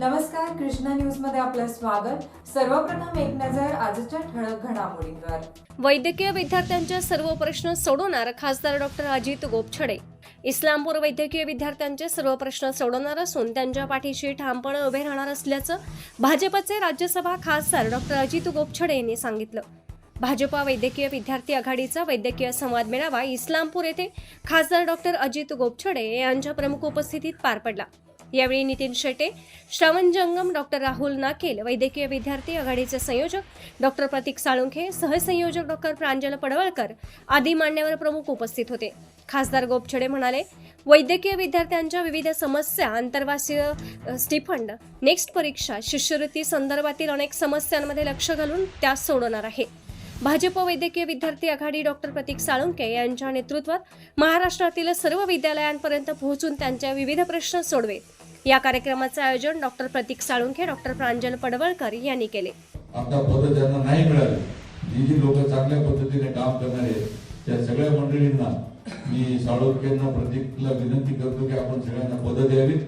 नमस्कार कृष्णा न्यूजमध्ये आपलं स्वागत. सर्वप्रथम एक नजर आजच्या ठळक घडामोडींवर. वैद्यकीय विद्यार्थ्यांचे सर्व प्रश्न सोडवणार खासदार डॉक्टर अजित गोपछडे. इस्लामपूर वैद्यकीय विद्यार्थ्यांचे सर्व प्रश्न सोडवणार असून त्यांच्या पाठीशी ठामपणे उभे राहणार असल्याचं भाजपचे राज्यसभा खासदार डॉक्टर अजित गोपछडे यांनी सांगितलं. भाजपा वैद्यकीय विद्यार्थी आघाडीचा वैद्यकीय संवाद मेळावा इस्लामपूर येथे खासदार डॉक्टर अजित गोपछडे यांच्या प्रमुख उपस्थितीत पार पडला. यावेळी नितीन शेटे श्रवण जंगम डॉक्टर राहुल नाकेल वैद्यकीय विद्यार्थी आघाडीचे संयोजक डॉक्टर प्रतीक साळुंखे सहसंयोजक डॉक्टर प्रांजल पडवळकर आदी मान्यवर प्रमुख उपस्थित होते. खासदार गोपछडे म्हणाले वैद्यकीय विद्यार्थ्यांच्या विविध समस्या आंतरवासीय स्टिफंड नेक्स्ट परीक्षा शिष्यवृत्ती संदर्भातील अनेक समस्यांमध्ये लक्ष घालून त्या सोडवणार आहे. भाजप वैद्यकीय विद्यार्थी आघाडी डॉक्टर प्रतीक साळुंके यांच्या नेतृत्वात महाराष्ट्रातील सर्व विद्यालयांपर्यंत पोहोचून त्यांच्या विविध प्रश्न सोडवे या कार्यक्रमाचे आयोजन डॉक्टर प्रतीक साळुंखे डॉक्टर प्रांजल पडवळकर यांनी केले. आता पद ज्यांना नाही मिळाली जी जी लोक चांगल्या पद्धतीने काम करणारे त्या सगळ्या मंडळींना मी साळुंखेंना प्रतीकला विनंती करतो की आपण सगळ्यांना पदं द्यावीत.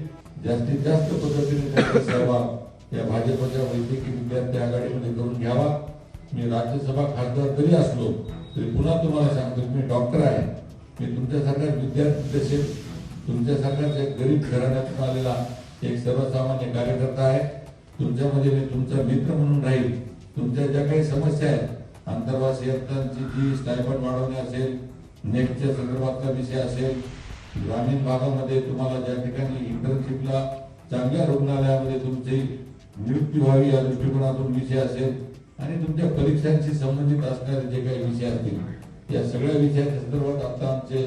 जास्तीत जास्त पद्धतीने त्याचा सहभाग या भाजपच्या वैद्यकीय विद्यार्थी आघाडीमध्ये करून घ्यावा. मी राज्यसभा खासदार जरी असलो तरी पुन्हा तुम्हाला सांगतो की मी डॉक्टर आहे. मी तुमच्यासारख्या विद्यार्थी तसेच तुमच्यासारखाच एक गरीब घराण्यातून आलेला एक सर्वसामान्य कार्यकर्ता आहे. तुमच्यामध्ये मी तुमचा मित्र म्हणून राहील. तुमच्या ज्या काही समस्या आहेत आंतरवासियांची जी स्टायपंड वाढवणे असेल नेटच्या संदर्भातला विषय असेल ग्रामीण भागामध्ये तुम्हाला ज्या ठिकाणी इंटर्नशिपला चांगल्या रुग्णालयामध्ये तुमची नियुक्ती व्हावी या दृष्टिकोनातून विषय असेल आणि तुमच्या परीक्षांशी संबंधित असणारे जे काही विषय असतील या सगळ्या विषयाच्या संदर्भात आता आमचे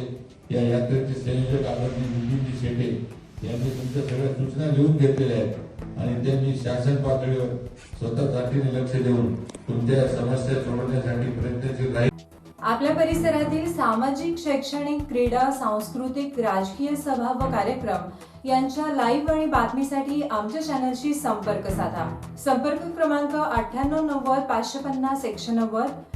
या यात्रेचे संयोजक आदरणीय नितीनजी शेटे यांनी तुमच्या सगळ्या सूचना लिहून घेतलेल्या आहेत. आणि त्यांनी शासन पातळीवर स्वतः जातीने लक्ष देऊन तुमच्या समस्या सोडवण्यासाठी प्रयत्नशील राहील. आपल्या परिसरातील सामाजिक शैक्षणिक क्रीडा सांस्कृतिक राजकीय सभा व कार्यक्रम यांच्या लाईव्ह आणि बातमीसाठी आमच्या चॅनलशी संपर्क साधा. संपर्क क्रमांक अठ्ठ्याण्णव नव्वद पाचशे पन्नास एकशे नव्वद